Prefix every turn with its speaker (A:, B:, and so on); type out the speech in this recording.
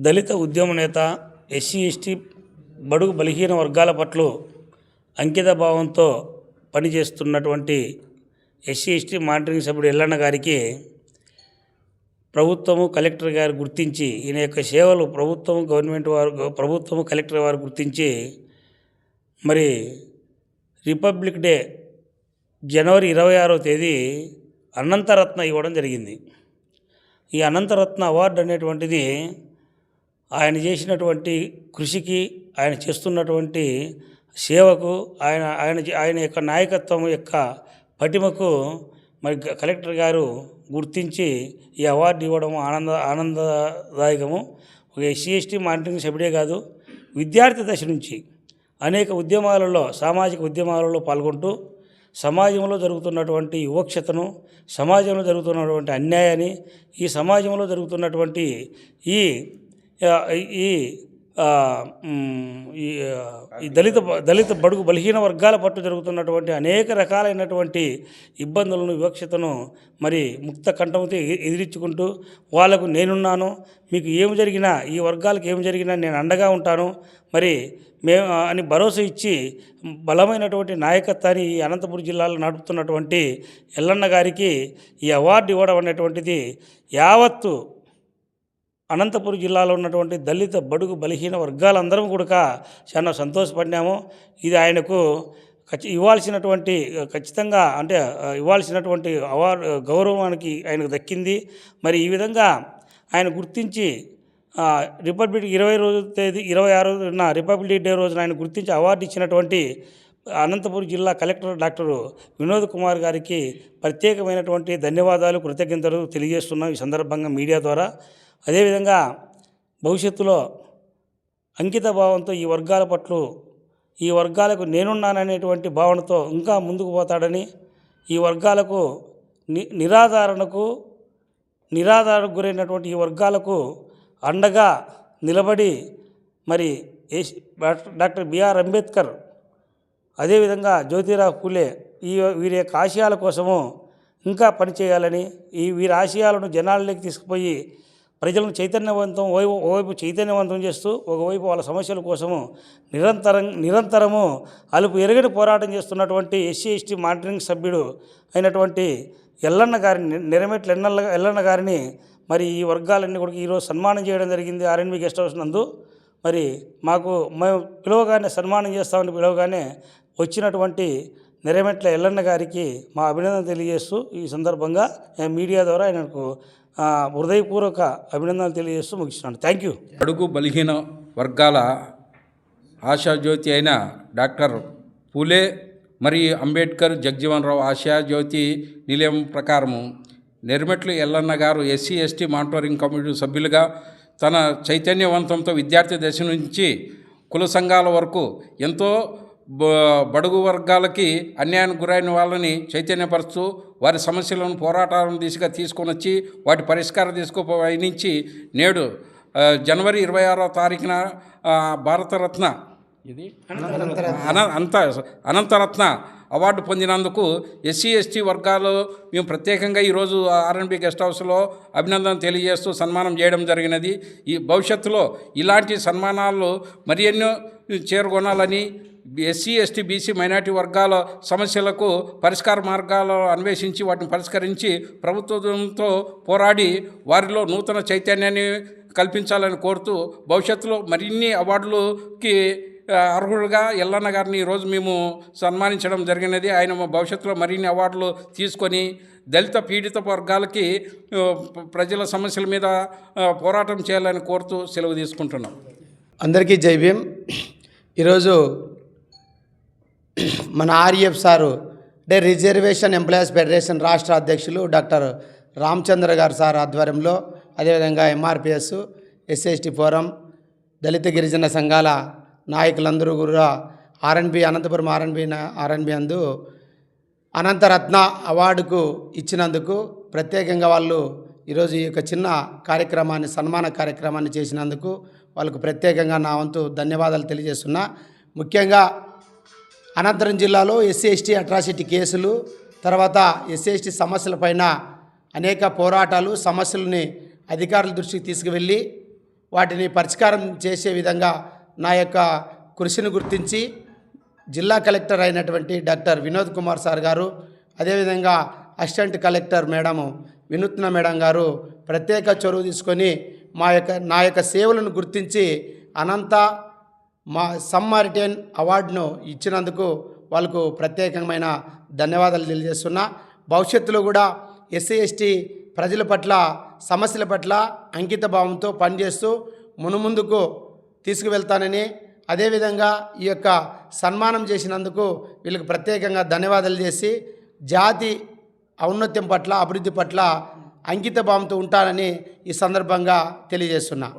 A: దళిత ఉద్యమ నేత SC ST బడుగు బలహీన వర్గాల పట్ల అంకిత భావంతో పనిచేస్తున్నటువంటి ఎస్సీ ఎస్టీ మానిటరింగ్ సభ్యుడు ఎల్లన్న గారికి ప్రభుత్వము కలెక్టర్ గారు గుర్తించి ఈయన యొక్క సేవలు ప్రభుత్వం గవర్నమెంట్ వారు ప్రభుత్వము కలెక్టర్ వారు గుర్తించి మరి రిపబ్లిక్ డే జనవరి ఇరవై ఆరో తేదీ అనంతరత్న ఇవ్వడం జరిగింది. ఈ అనంతరత్న అవార్డు అనేటువంటిది ఆయన చేసినటువంటి కృషికి ఆయన చేస్తున్నటువంటి సేవకు ఆయన ఆయన ఆయన యొక్క నాయకత్వం యొక్క పటిమకు మరి కలెక్టర్ గారు గుర్తించి ఈ అవార్డు ఇవ్వడం ఆనంద ఆనందదాయకము. ఒక ఎస్సీ ఎస్టీ మానిటరింగ్ సభ్యుడే కాదు విద్యార్థి దశ నుంచి అనేక ఉద్యమాలలో సామాజిక ఉద్యమాలలో పాల్గొంటూ సమాజంలో జరుగుతున్నటువంటి వివక్షతను సమాజంలో జరుగుతున్నటువంటి అన్యాయాన్ని ఈ సమాజంలో జరుగుతున్నటువంటి ఈ ఈ ఈ దళిత దళిత బడుగు బలహీన వర్గాల పట్టు జరుగుతున్నటువంటి అనేక రకాలైనటువంటి ఇబ్బందులను వివక్షతను మరి ముక్త కంఠంతో ఎదిరించుకుంటూ వాళ్ళకు నేనున్నాను. మీకు ఏమి జరిగినా ఈ వర్గాలకు ఏమి జరిగినా నేను అండగా ఉంటాను. మరి మేము అని భరోసా ఇచ్చి బలమైనటువంటి నాయకత్వాన్ని ఈ అనంతపురం జిల్లాలో నడుపుతున్నటువంటి ఎల్లన్న గారికి ఈ అవార్డు ఇవ్వడం అనేటువంటిది యావత్తు అనంతపురం జిల్లాలో ఉన్నటువంటి దళిత బడుగు బలహీన వర్గాలందరం కూడా చాలా సంతోషపడినాము. ఇది ఆయనకు ఖచ్చి ఇవ్వాల్సినటువంటి ఖచ్చితంగా అంటే ఇవ్వాల్సినటువంటి అవార్డు గౌరవానికి ఆయనకు దక్కింది. మరి ఈ విధంగా ఆయన గుర్తించి రిపబ్లిక్ ఇరవై రోజు తేదీ ఇరవై ఆరు రిపబ్లిక్ డే రోజున ఆయన గుర్తించి అవార్డు ఇచ్చినటువంటి అనంతపురం జిల్లా కలెక్టర్ డాక్టర్ వినోద్ కుమార్ గారికి ప్రత్యేకమైనటువంటి ధన్యవాదాలు కృతజ్ఞతలు తెలియజేస్తున్నాం ఈ సందర్భంగా మీడియా ద్వారా. అదేవిధంగా భవిష్యత్తులో అంకిత భావంతో ఈ వర్గాల పట్ల ఈ వర్గాలకు నేనున్నాననేటువంటి భావనతో ఇంకా ముందుకు పోతాడని ఈ వర్గాలకు ని నిరాధారణకు నిరాధారణకు గురైనటువంటి ఈ వర్గాలకు అండగా నిలబడి మరి డాక్టర్ బిఆర్ అంబేద్కర్ అదేవిధంగా జ్యోతిరావు పూలే ఈ వీరి యొక్క ఆశయాల కోసము ఇంకా పనిచేయాలని ఈ వీరి ఆశయాలను జనాల్లోకి తీసుకుపోయి ప్రజలను చైతన్యవంతం ఓవైపు ఓవైపు చైతన్యవంతం చేస్తూ ఒకవైపు వాళ్ళ సమస్యల కోసము నిరంతరం నిరంతరము అలుపు ఎరగని పోరాటం చేస్తున్నటువంటి ఎస్సీ ఎస్టీ మానిటరింగ్ సభ్యుడు అయినటువంటి ఎల్లన్న గారిని నిరమెట్ల ఎన్నల్ల ఎల్లన్న గారిని మరి ఈ వర్గాలన్నీ కూడా ఈరోజు సన్మానం చేయడం జరిగింది ఆర్ఎన్బి గెస్ట్ హౌస్ నందు. మరి మాకు మేము పిలవగానే సన్మానం చేస్తామని పిలవగానే వచ్చినటువంటి నిరమెట్ల ఎల్లన్న గారికి మా అభినందన తెలియజేస్తూ ఈ సందర్భంగా నేను మీడియా ద్వారా ఆయనకు హృదయపూర్వక అభినందనలు తెలియజేస్తూ ముగిస్తున్నాను. థ్యాంక్ యూ
B: అడుగు బలహీన వర్గాల ఆశాజ్యోతి అయిన డాక్టర్ పూలే మరియు అంబేద్కర్ జగజీవన్ రావు ఆశాజ్యోతి నిలయం ప్రకారము నిర్మెట్లు ఎల్లన్న గారు ఎస్సీ ఎస్టీ మానిటరింగ్ కమిటీ సభ్యులుగా తన చైతన్యవంతంతో విద్యార్థి దశ నుంచి కుల సంఘాల వరకు ఎంతో బడుగు వర్గాలకి అన్యాయానికి గురైన వాళ్ళని చైతన్యపరుస్తూ వారి సమస్యలను పోరాటాలను దిశగా తీసుకొని వచ్చి వాటి పరిష్కారం నుంచి నేడు జనవరి ఇరవై ఆరో తారీఖున భారతరత్న. ఇది అన అంత అనంతరత్న. అవార్డు పొందినందుకు ఎస్సీ ఎస్టీ వర్గాలు మేము ప్రత్యేకంగా ఈరోజు ఆర్ఎన్బి గెస్ట్ హౌస్లో అభినందన తెలియజేస్తూ సన్మానం చేయడం జరిగినది. ఈ భవిష్యత్తులో ఇలాంటి సన్మానాలు మరి ఎన్నో చేరుకొనాలని ఎస్సీ ఎస్టీ బీసీ మైనార్టీ వర్గాల సమస్యలకు పరిష్కార మార్గాలు అన్వేషించి వాటిని పరిష్కరించి ప్రభుత్వంతో పోరాడి వారిలో నూతన చైతన్యాన్ని కల్పించాలని కోరుతూ భవిష్యత్తులో మరిన్ని అవార్డులకి అర్హులుగా ఎల్లన్న గారిని ఈరోజు మేము సన్మానించడం జరిగినది. ఆయన భవిష్యత్తులో మరిన్ని అవార్డులు తీసుకొని దళిత పీడిత వర్గాలకి ప్రజల సమస్యల మీద పోరాటం చేయాలని కోరుతూ సెలవు తీసుకుంటున్నాం.
C: అందరికీ జై భీమ్ ఈరోజు మన ఆర్ఎఫ్ సారు అంటే రిజర్వేషన్ ఎంప్లాయీస్ ఫెడరేషన్ రాష్ట్ర అధ్యక్షులు డాక్టర్ రామచంద్ర గారు సార్ ఆధ్వర్యంలో అదేవిధంగా ఎంఆర్పిఎస్ ఎస్ఎస్టీ ఫోరం దళిత గిరిజన సంఘాల నాయకులందరూ కూడా ఆర్ఎన్బి అనంతపురం ఆర్ఎన్బి ఆర్ఎన్బి అందు అనంతరత్న అవార్డుకు ఇచ్చినందుకు ప్రత్యేకంగా వాళ్ళు ఈరోజు ఈ యొక్క చిన్న కార్యక్రమాన్ని సన్మాన కార్యక్రమాన్ని చేసినందుకు వాళ్ళకు ప్రత్యేకంగా నా వంతు ధన్యవాదాలు తెలియజేస్తున్నా. ముఖ్యంగా అనంతరం జిల్లాలో ఎస్సీ ఎస్టీ అట్రాసిటీ కేసులు తర్వాత ఎస్సీ ఎస్టీ సమస్యలపైన అనేక పోరాటాలు సమస్యలని అధికారుల దృష్టికి తీసుకువెళ్ళి వాటిని పరిష్కారం చేసే విధంగా నా యొక్క కృషిని గుర్తించి జిల్లా కలెక్టర్ అయినటువంటి డాక్టర్ వినోద్ కుమార్ సార్ గారు అదేవిధంగా assistant collector madam Vinutna madam గారు ప్రత్యేక చొరవ తీసుకొని మా యొక్క నా యొక్క సేవలను గుర్తించి అనంత మా సమ్మారిటైన్ అవార్డును ఇచ్చినందుకు వాళ్ళకు ప్రత్యేకమైన ధన్యవాదాలు తెలియజేస్తున్నా. భవిష్యత్తులో కూడా ఎస్సీ ఎస్టీ ప్రజల పట్ల సమస్యల పట్ల అంకిత భావంతో పనిచేస్తూ మునుముందుకు తీసుకువెళ్తానని అదేవిధంగా ఈ యొక్క సన్మానం చేసినందుకు వీళ్ళకి ప్రత్యేకంగా ధన్యవాదాలు చేసి జాతి ఔన్నత్యం పట్ల అభివృద్ధి పట్ల అంకిత భావంతో ఉంటానని ఈ సందర్భంగా తెలియజేస్తున్నా.